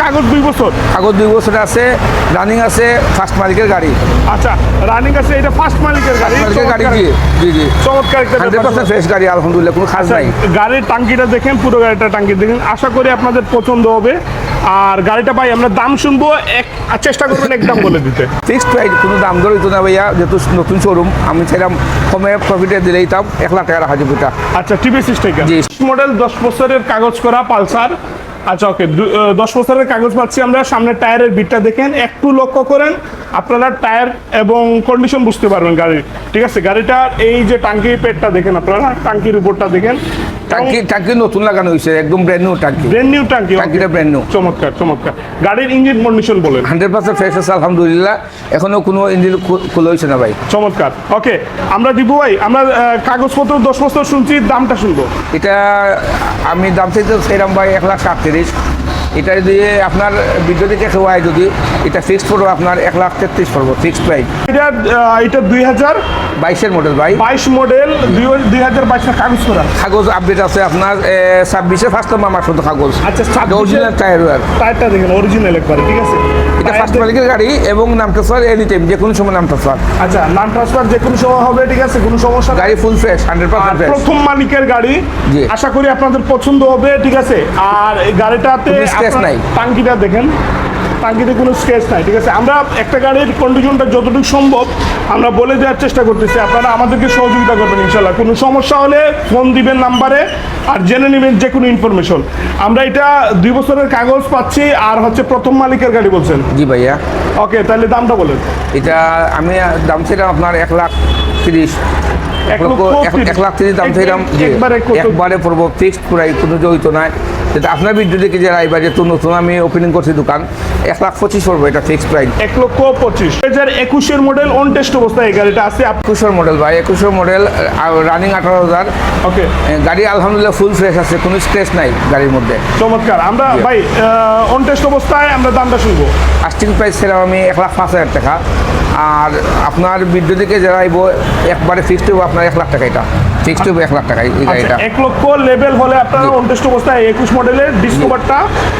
কাগজ দুই বছর? কাগজ দুই বছর আছে রানিং আছে ফার্স্ট মালিকের গাড়ি। আচ্ছা রানিং আছে এটা ফার্স্ট মালিকের গাড়ি? মালিকের গাড়ি জি জি জি। চমৎকার একটা হান্ড্রেড। পার্সেন্ট ফ্রেশ গাড়ি আলহামদুলিল্লাহ কোনো খাস আচ্ছা, নাই গাড়ির টাঙ্কিটা দেখেন পুরো গাড়িটা টাঙ্কি দেখেন। আশা করি আপনাদের পছন্দ হবে। আর গাড়িটা ভাই আমরা দাম শুনব এক চেষ্টা করবেন একদম বলে দিতে। ফিক্সড প্রাইস কোনো দাম দর হইতো না ভাইয়া যেহেতু নতুন শোরুম আমি চাইলাম কমে প্রফিটে দিলেই তাম এক লাখ টাকা রাখা যাবে আচ্ছা টিভি সিস্টেম জি। মডেল দশ বছরের কাগজ করা পালসার। আচ্ছা ওকে দশ বছরের কাগজ পাচ্ছি আমরা। সামনের টায়ারের বিটটা দেখেন। একটু লক্ষ্য করেন, আপনারা টায়ার এবং কন্ডিশন বুঝতে পারবেন গাড়ির। ঠিক আছে? গাড়িটার এই যে টাঙ্কি পেটটা দেখেন আপনারা, টাঙ্কির উপরটা দেখেন। টাঙ্কি ট্যাঙ্কি নতুন লাগানো হয়েছে একদম ব্র্যান্ড নিউ ট্যাঙ্কি। ব্র্যান্ড নিউ ট্যাঙ্কি ট্যাঙ্কিটা ব্র্যান্ড নিউ চমৎকার চমৎকার। গাড়ির ইঞ্জিন কন্ডিশন বলেন। হান্ড্রেড পার্সেন্ট ফ্রেশ আছে আলহামদুলিল্লাহ। এখনও কোনো ইঞ্জিন খোলা হয়েছে না ভাই। চমৎকার। ওকে আমরা দিব ভাই আমরা কাগজপত্র দশ বছর শুনছি দামটা শুনব। এটা আমি দাম চাইতে সেরাম ভাই এক লাখ সাতত্রিশ এটা যদি আপনার বিদ্যুতিকে হয় যদি এটা ফিক্স পড়ব আপনার এক লাখ তেত্রিশ পড়ব ফিক্সড প্রাইস এটা এটা দুই হাজার বাইশের মডেল ভাই। বাইশ মডেল দুই হাজার বাইশের কাগজ করা। কাগজ আপডেট আছে আপনার ছাব্বিশে ফার্স্ট আমার শুধু কাগজ। আচ্ছা, 26 অরিজিনাল টায়ার টায়ারটা দেখেন অরিজিনাল একবারে ঠিক আছে? এটা ফার্স্ট মালিকের গাড়ি এবং নাম ট্রান্সফার এনি টাইম যে কোনো সময় নাম ট্রান্সফার আচ্ছা নাম ট্রান্সফার যে কোনো সময় হবে ঠিক আছে? কোনো সমস্যা গাড়ি full fresh hundred percent fresh প্রথম মালিকের গাড়ি। আশা করি আপনাদের পছন্দ হবে ঠিক আছে? আর এই গাড়িটাতে নাই। টাঙ্কিটা দেখেন। টাঙ্কিতে কোনো স্কেচ নাই ঠিক আছে? আমরা একটা গাড়ির কন্ডিশনটা যতটুকু সম্ভব আমরা বলে দেওয়ার চেষ্টা করতেছি আপনারা আমাদেরকে সহযোগিতা করবেন ইনশাল্লাহ কোনো সমস্যা হলে ফোন দিবেন নাম্বারে আর জেনে নেবেন যে কোনো ইনফরমেশন আমরা এটা দুই বছরের কাগজ পাচ্ছি আর হচ্ছে প্রথম মালিকের গাড়ি বলছেন। জি ভাইয়া। ওকে তাহলে দামটা বলেন। এটা আমি দাম ছিলাম আপনার এক লাখ তিরিশ। এক লক্ষ এক- লাখ তিরিশ দাম ছিলাম একবারে পড়ব ফিক্সড পুরাই কোনো জড়িত নাই যেটা আপনার ভিডিও দেখে যারা এবার যেহেতু নতুন আমি ওপেনিং করছি দোকান এক লাখ পঁচিশ পড়ব এটা ফিক্স প্রাইস এক লক্ষ পঁচিশ। দুই হাজার একুশের মডেল অন টেস্ট অবস্থায় এই গাড়িটা আছে। একুশোর মডেল ভাই একুশের মডেল রানিং আঠারো হাজার। ওকে গাড়ি আলহামদুলিল্লাহ ফুল ফ্রেশ আছে কোনো স্ক্রেচ নাই গাড়ির মধ্যে। চমৎকার। আমরা ভাই অন টেস্ট অবস্থায় আমরা দামটা শুনব। আস্টিং প্রাইস ছিলাম আমি এক লাখ পাঁচ হাজার টাকা। আর আপনার ভিডিও থেকে যারা আইব একবারে ফিক্সড হব আপনার এক লাখ টাকা এটা। ফিক্সড হব এক লাখ টাকা এই আচ্ছা গাড়িটা। এক লক্ষ লেভেল হলে আপনারা জি। অন টেস্ট অবস্থায় একুশ মডেলের ডিসকভারটা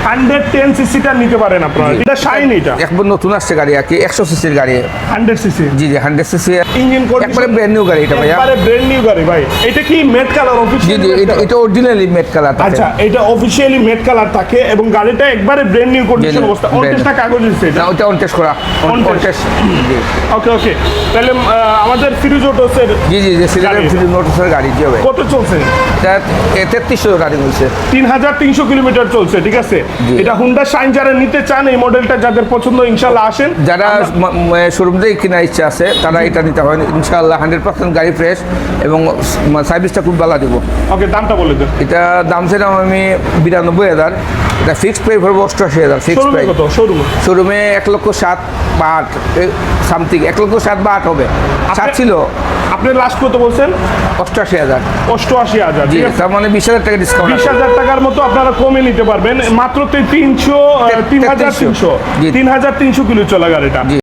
হান্ড্রেড টেন সিসিটা নিতে পারেন আপনারা। এটা শাইন এটা। একবার নতুন আসছে গাড়ি আর কি একশো সিসির গাড়ি। হান্ড্রেড সিসি জি জি হান্ড্রেড সিসি ইঞ্জিন একবারে ব্র্যান্ড নিউ গাড়ি এটা ভাই একবারে ব্র্যান্ড নিউ গাড়ি ভাই। এটা কি মেট কালার জি অফিসিয়াল জি এটা এটা অরিজিনালি মেট কালার আচ্ছা এটা অফিসিয়ালি মেট কালার থাকে এবং গাড়িটা একবারে ব্র্যান্ড নিউ কন্ডিশন জি, অবস্থা। অন কাগজ দিচ্ছে না ওটা অন টেস্ট করা On ওকে ওকে তাহলে আমাদের ফিরোজ অটোসের জি জি জি সিলেটের গাড়ি। নোটিসের গাড়ি জি হবে। কত চলছে? এটা তেত্রিশশো রানিং হয়েছে তিন হাজার তিনশো কিলোমিটার চলছে ঠিক আছে? এটা হুন্ডা শাইন যারা নিতে চান এই মডেলটা যাদের পছন্দ ইনশাল্লাহ আসেন। যারা শোরুম থেকে কেনার ইচ্ছা আছে তারা এটা নিতে হয় ইনশাআল্লাহ হান্ড্রেড পার্সেন্ট গাড়ি ফ্রেশ এবং সার্ভিসটা খুব ভালো দেবো। ওকে দামটা বলে দেন। এটা দাম ছিলাম আমি বিরানব্বই হাজার। এটা ফিক্সড প্রাইস পড়ব অষ্টআশি হাজার ফিক্সড প্রাইস শোরুমে শোরুমে এক লক্ষ সাত বা আট সামথিং এক লক্ষ সাত বা আট হবে। সাত ছিল। আপনি লাস্ট কত বলছেন? অষ্টআশি হাজার। অষ্টআশি হাজার জি তার মানে বিশ হাজার টাকা ডিসকাউন্ট বিশ হাজার টাকার মতো আপনারা কমে নিতে পারবেন। মাত্র তিনশো তিন হাজার তিনশো। তিন হাজার তিনশো কিলো চলা গাড়িটা।